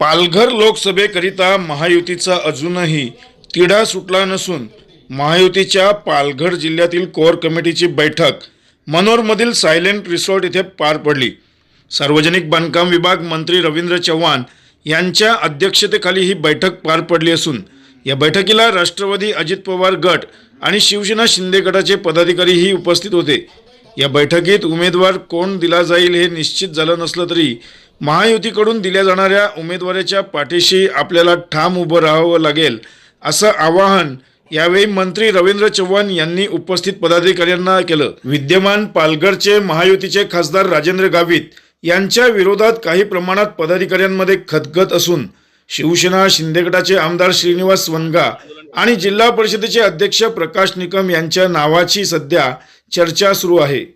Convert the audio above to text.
पालघर लोकसभेकरिता महायुतीचा अजूनही तिढा सुटला नसून महायुतीच्या पालघर जिल्ह्यातील कोर कमिटीची बैठक मनोरमधील सायलेंट रिसॉर्ट येथे पार पडली. सार्वजनिक बांधकाम विभाग मंत्री रवींद्र चव्हाण यांच्या अध्यक्षतेखाली ही बैठक पार पडली असून या बैठकीला राष्ट्रवादी अजित पवार गट आणि शिवसेना शिंदे गटाचे पदाधिकारीही उपस्थित होते. या बैठकीत उमेदवार कोण दिला जाईल हे निश्चित झालं नसलं तरी महायुतीकडून दिल्या जाणाऱ्या उमेदवाराच्या पाठीशी आपल्याला ठाम उभं राहावं लागेल असं आवाहन यावेळी मंत्री रवींद्र चव्हाण यांनी उपस्थित पदाधिकाऱ्यांना केलं. विद्यमान पालघरचे महायुतीचे खासदार राजेंद्र गावित यांच्या विरोधात काही प्रमाणात पदाधिकाऱ्यांमध्ये खतखत असून शिवसेना शिंदे गटाचे आमदार श्रीनिवास वनगा आणि जिल्हा परिषदेचे अध्यक्ष प्रकाश निकम यांच्या नावाची सध्या चर्चा सुरू आहे.